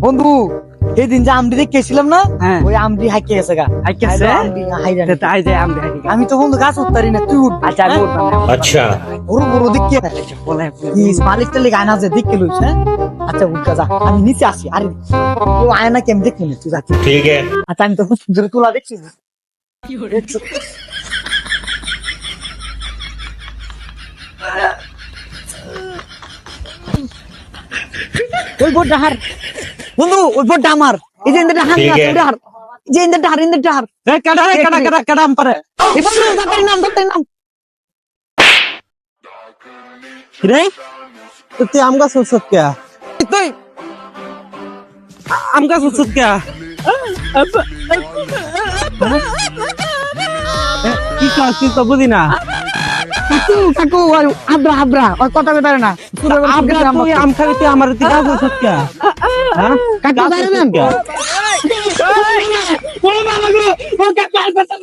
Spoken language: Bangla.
বন্ধু এই দিন যে দেখে দেখেছিলাম না ওই আমটি হাইকে গেছে গা। হ্যাঁ, হ্যাঁ, হাইকে আমি তো বন্ধু গাছ উঠতারি না তুই উঠ আচ্ছা আমি উঠব আচ্ছা। বড় বড় দেখকে বলে ইস মালিকটা লেগে যে দেখকে লইছ হ্যাঁ? আচ্ছা উঠ যা। আমি নিচে আসি আরে ও আয়না কেমন দেখি না তুই যা। ঠিক আছে। আচ্ছা আমি তো দূরে তোলা দেখছি। কি ওই বড় ডাহার। বন্ধু আমার। এই যে ইন্দ্রটা হার ঠিক না আছে। ইন্দ্রটা হার এই যে ইন্দ্রটা হার ইন্দ্রটা হার এ কাটা রে কাটা কাটা কাটা আম পারে। নাম নাম। রে তুই আম গাছ উৎসব কে? তুই। আম গাছ উৎসব কে? কি কাজ তো বুঝি না? কাকু কাকু ওই আব্রা আব্রা কথা কইতারে না। আম গাছ তুই আম খাবি তুই আমার তুই গাছ উৎসব কে? হ্যাঁ কাকু বাইরে উৎসব কে? ও বাবা গো ও কাকু আর কথা